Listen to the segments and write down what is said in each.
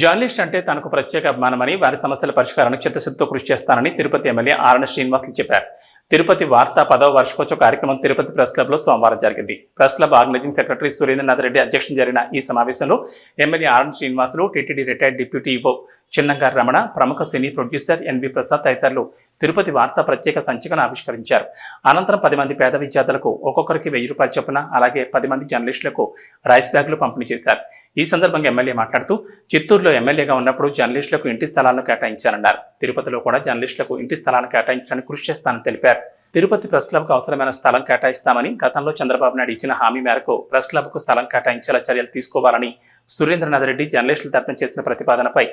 Journalist అంటే తనకు ప్రత్యేక అభిమానమని వారి సమస్యల పరిష్కారానికి చిత్తశుద్ధితో కృషి చేస్తానని తిరుపతి ఎమ్మెల్యే ఆరణ శ్రీనివాసులు చెప్పారు. తిరుపతి వార్తా పదవ వార్షికోత్సవ కార్యక్రమం తిరుపతి ప్రెస్ క్లబ్లో సోమవారం జరిగింది. Press club organizing secretary Surendranath Reddy అధ్యక్షం జరిగిన ఈ సమావేశంలో MLA Arani Srinivasulu TTD retired deputy EO Chinnangaru Ramana ప్రముఖ సినీ ప్రొడ్యూసర్ ఎన్వి ప్రసాద్ తదితరులు తిరుపతి వార్తా ప్రత్యేక సంచికను ఆవిష్కరించారు. అనంతరం పది మంది పేద విద్యార్థులకు ఒక్కొక్కరికి వెయ్యి రూపాయల చొప్పున అలాగే పది మంది జర్నలిస్టులకు రైస్ బ్యాగులు పంపిణీ చేశారు. ఈ సందర్భంగా ఎమ్మెల్యే మాట్లాడుతూ చిత్తూరు చిత్తూరులో ఎమ్మెల్యేగా ఉన్నప్పుడు జర్నలిస్టులకు ఇంటి స్థలాలను కేటాయించారన్నారు తిరుపతిలో కూడా జర్నలిస్టులకు ఇంటి స్థలాన్ని కేటాయించడానికి కృషి చేస్తానని తెలిపారు. తిరుపతి ప్రెస్ క్లబ్కు అవసరమైన స్థలం కేటాయిస్తామని గతంలో చంద్రబాబు నాయుడు ఇచ్చిన హామీ మేరకు ప్రెస్ క్లబ్కు స్థలం కేటాయించేలా చర్యలు తీసుకోవాలని సురేంద్రనాథ్ రెడ్డి జర్నలిస్టుల తరపున చేసిన ప్రతిపాదనపై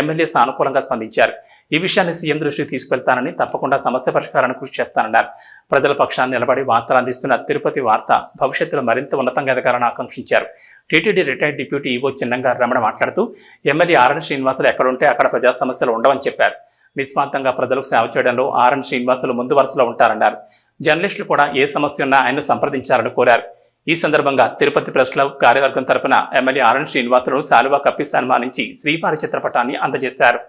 ఎమ్మెల్యే సానుకూలంగా స్పందించారు. ఈ విషయాన్ని సీఎం దృష్టికి తీసుకెళ్తానని తప్పకుండా సమస్య పరిష్కారానికి కృషి చేస్తానన్నారు. ప్రజల పక్షాన్ని నిలబడి వార్తలు అందిస్తున్న తిరుపతి వార్త భవిష్యత్తులో మరింత ఉన్నతంగా ఎదగాలని ఆకాంక్షించారు. TTD retired deputy EO Chinnangaru Ramana మాట్లాడుతూ ఎమ్మెల్యే ఆర్ఎన్ శ్రీనివాసులు ఎక్కడుంటే అక్కడ ప్రజా సమస్యలు ఉండవని చెప్పారు. నిస్వార్థంగా ప్రజలకు సేవ చేయడంలో ఆర్ఎన్ శ్రీనివాసులు ముందు వరుసలో ఉంటారన్నారు. జర్నలిస్టులు కూడా ఏ సమస్య ఉన్నా ఆయన్ను సంప్రదించాలని కోరారు. ఈ సందర్భంగా తిరుపతి ప్రెస్ క్లబ్ కార్యవర్గం తరపున ఎమ్మెల్యే ఆర్ఎన్ శ్రీనివాసులను శాలువా కప్పి సన్మానించి శ్రీవారి చిత్రపటాన్ని అందజేశారు.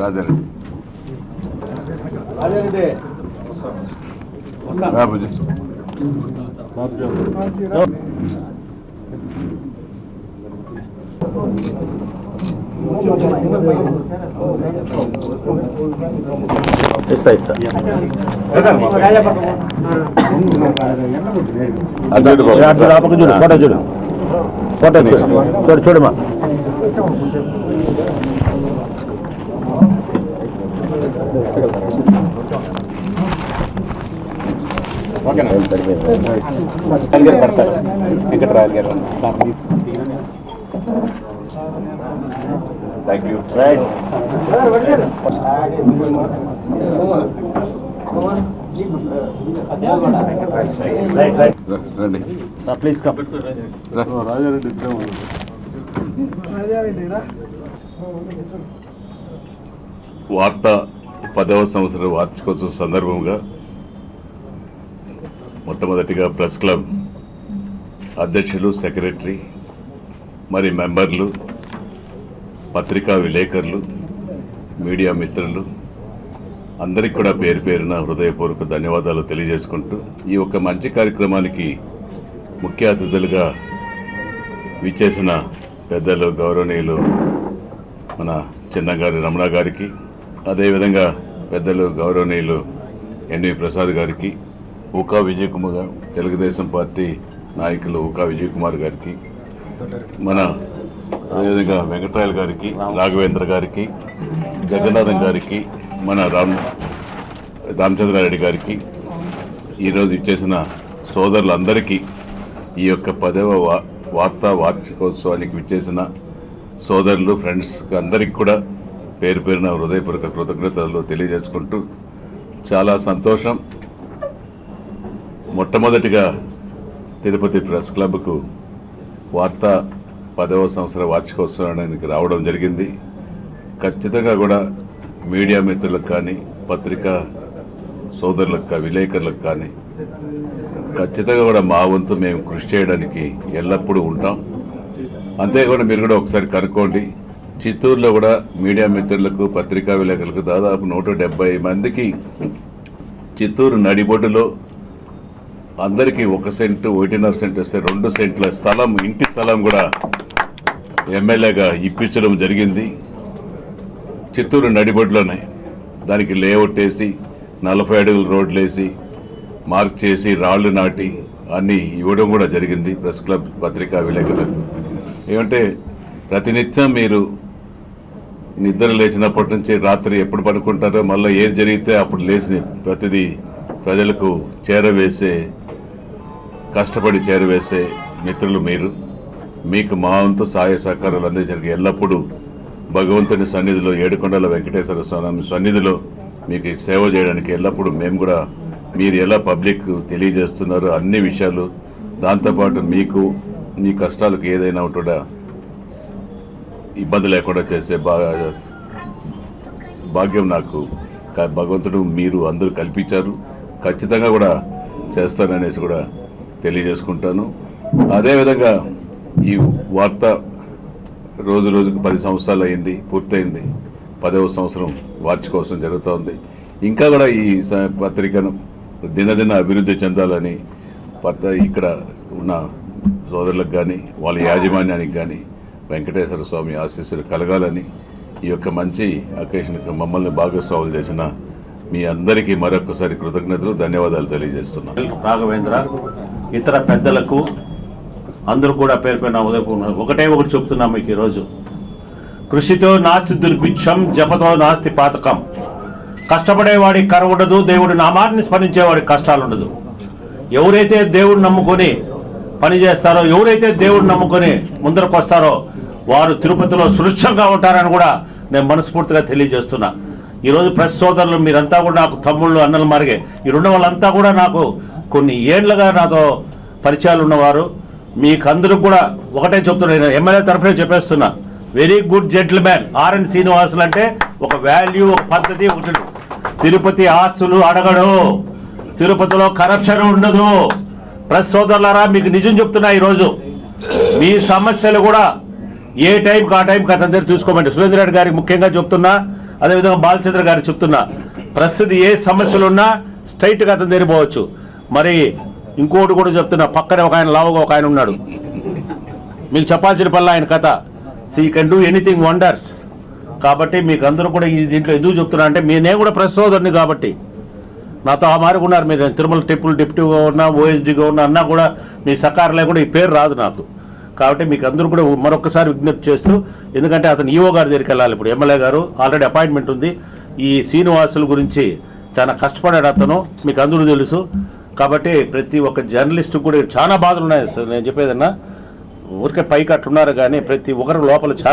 రాజారెడ్డి రాజారెడ్డి రా బుజ్జి. ఇస్తా ఇస్తా అటు ఇటు పో. చూడు ఫోటో చూడు ఫోటో తీసు. చూడు చూడమ్మా ఓకేనా పడతారు Venkatarayalu garu thank you right రండి ప్లీజ్ కమ్ రా. వార్త పదవ సంవత్సర వార్షికోత్సవం సందర్భంగా మొట్టమొదటిగా ప్రెస్ క్లబ్ అధ్యక్షులు సెక్రటరీ మరి మెంబర్లు పత్రికా విలేకరులు మీడియా మిత్రులు అందరికి కూడా పేరు పేరున హృదయపూర్వక ధన్యవాదాలు తెలియజేసుకుంటూ ఈ యొక్క మంచి కార్యక్రమానికి ముఖ్య అతిథులుగా విచ్చేసిన పెద్దలు గౌరవనీయులు మన చిన్నగారి రమణ గారికి అదేవిధంగా పెద్దలు గౌరవనీయులు ఎన్వి ప్రసాద్ గారికి ఊకా విజయ్ కుమార్ తెలుగుదేశం పార్టీ నాయకులు ఊకా విజయ్ కుమార్ గారికి మన అదేవిధంగా వెంకటరాయలు గారికి రాఘవేంద్ర గారికి జగన్నాథం గారికి మన రామ్ రామచంద్రారెడ్డి గారికి ఈరోజు ఇచ్చేసిన సోదరులందరికీ ఈ యొక్క పదవ వా వార్తా వార్షికోత్సవానికి విచ్చేసిన సోదరులు ఫ్రెండ్స్ అందరికి కూడా పేరు పేరున హృదయపూర్వక కృతజ్ఞతలు తెలియజేసుకుంటూ చాలా సంతోషం. మొట్టమొదటిగా తిరుపతి ప్రెస్ క్లబ్కు వార్తా పదవ సంవత్సర వార్షికోత్సవానికి రావడం జరిగింది. ఖచ్చితంగా కూడా మీడియా మిత్రులకు కానీ పత్రికా సోదరులకు కానీ విలేకరులకు కానీ ఖచ్చితంగా కూడా మా వంతు మేము కృషి చేయడానికి ఎల్లప్పుడూ ఉంటాం. అంతేకాకుండా మీరు కూడా ఒకసారి కనుక్కోండి. చిత్తూరులో కూడా మీడియా మిత్రులకు పత్రికా విలేకరులకు దాదాపు నూట మందికి చిత్తూరు నడిబొడ్డులో అందరికీ ఒక సెంటు ఒకటిన్నర సెంట్ వస్తే రెండు సెంట్ల స్థలం ఇంటి స్థలం కూడా ఎమ్మెల్యేగా ఇప్పించడం జరిగింది. చిత్తూరు నడిబొడ్లోనే దానికి లేఅవుట్ వేసి నలభై అడుగులు రోడ్లు వేసి మార్క్ చేసి రాళ్ళు నాటి అన్నీ ఇవ్వడం కూడా జరిగింది ప్రెస్ క్లబ్ పత్రికా విలేకరులకు. ఏమంటే ప్రతినిత్యం మీరు నిద్ర లేచినప్పటి నుంచి రాత్రి ఎప్పుడు పడుకుంటారో మళ్ళీ ఏది జరిగితే అప్పుడు లేచి ప్రతిదీ ప్రజలకు చేరవేసే కష్టపడి చేరవేసే మిత్రులు మీరు. మీకు మా వంతు సహాయ సహకారాలు అందించడానికి ఎల్లప్పుడూ భగవంతుని సన్నిధిలో ఏడుకొండల వెంకటేశ్వర స్వామి సన్నిధిలో మీకు సేవ చేయడానికి ఎల్లప్పుడూ మేము కూడా మీరు ఎలా పబ్లిక్ తెలియజేస్తున్నారు అన్ని విషయాలు దాంతోపాటు మీకు మీ కష్టాలకు ఏదైనా కూడా ఇబ్బంది లేకుండా చేసే బాగా భాగ్యం నాకు. భగవంతుడు మీరు అందరూ కల్పించారు. ఖచ్చితంగా కూడా చేస్తాననేసి కూడా తెలియజేసుకుంటాను. అదేవిధంగా ఈ వార్త రోజు రోజుకు పది సంవత్సరాలు అయింది పూర్తయింది. పదవ సంవత్సరం వార్షికోత్సవం జరుగుతోంది. ఇంకా కూడా ఈ పత్రికను దినదిన అభివృద్ధి చెందాలని పత్ర ఇక్కడ ఉన్న సోదరులకు కానీ వాళ్ళ యాజమాన్యానికి కానీ వెంకటేశ్వర స్వామి ఆశీస్సులు కలగాలని ఈ యొక్క మంచి అకేషన్కి మమ్మల్ని భాగస్వాములు చేసిన మీ అందరికీ మరొకసారి కృతజ్ఞతలు ధన్యవాదాలు తెలియజేస్తున్నాను. రాఘవేంద్ర ఇతర పెద్దలకు అందరూ కూడా పేరు పైన ఉదయపూర్ణ. ఒకటే ఒకటి చెప్తున్నాం మీకు ఈరోజు. కృషితో నాస్తి దుర్భిక్షం జపతో నాస్తి పాతకం. కష్టపడేవాడి కర ఉండదు దేవుడి నామాన్ని స్మరించేవాడి కష్టాలు ఉండదు. ఎవరైతే దేవుడిని నమ్ముకొని పని చేస్తారో ఎవరైతే దేవుడిని నమ్ముకొని ముందరకు వస్తారో వారు తిరుపతిలో సురక్షంగా ఉంటారని కూడా నేను మనస్ఫూర్తిగా తెలియజేస్తున్నా. ఈరోజు ప్రెస్ సోదరులు మీరంతా కూడా నాకు తమ్ముళ్ళు అన్నలు మారిగే. ఈ రెండు వాళ్ళంతా కూడా నాకు కొన్ని ఏళ్ళుగా నాతో పరిచయాలు ఉన్నవారు. మీకు అందరూ కూడా ఒకటే చెప్తున్నా నేను ఎమ్మెల్యే తరఫునే చెప్పేస్తున్నా. Very good gentleman R N Srinivasulu అంటే ఒక వాల్యూ ఒక పద్ధతి ఒకటి. తిరుపతి ఆస్తులు అడగడు. తిరుపతిలో కరప్షన్ ఉండదు. ప్రెస్ సోదరులారా మీకు నిజం చెప్తున్నా ఈరోజు. మీ సమస్యలు కూడా ఏ టైంకి ఆ టైంకి అతని చూసుకోమండి సురేంద్ర రెడ్డి గారికి ముఖ్యంగా చెప్తున్నా. అదేవిధంగా బాలచంద్ర గారికి చెప్తున్నా. ప్రస్తుతం ఏ సమస్యలు ఉన్నా స్ట్రైట్గా అతని దగ్గర పోవచ్చు. మరి ఇంకోటి కూడా చెప్తున్నా పక్కనే ఒక ఆయన లావుగా ఒక ఆయన ఉన్నాడు. మీకు చెప్పాల్సిన పనులు ఆయన కథ. She can do anything wonders కాబట్టి మీకు అందరూ కూడా ఈ దీంట్లో ఎందుకు చెప్తున్నా అంటే మీ నేను కూడా ప్రెస్ సోదరుని కాబట్టి. నాతో ఆ మారికి ఉన్నారు మీరు. తిరుమల టెంపుల్ డిప్యూటీగా ఉన్నా ఓఎస్డీగా ఉన్నా అన్నా కూడా మీ సకారం లేకుండా ఈ పేరు రాదు నాకు. కాబట్టి మీకు అందరూ కూడా మరొకసారి విజ్ఞప్తి చేస్తూ ఎందుకంటే అతను ఈఓ గారి దగ్గరికి వెళ్ళాలి ఇప్పుడు. ఎమ్మెల్యే గారు ఆల్రెడీ అపాయింట్మెంట్ ఉంది. ఈ శ్రీనివాసుల గురించి చాలా కష్టపడాడు అతను. మీకు అందరూ తెలుసు. కాబట్టి ప్రతి ఒక్క జర్నలిస్ట్ కూడా చాలా బాధలు ఉన్నాయి సార్. నేను చెప్పేదన్నా ఊరికే పైకి అట్లున్నారు కానీ ప్రతి ఒక్కరు లోపల చాలా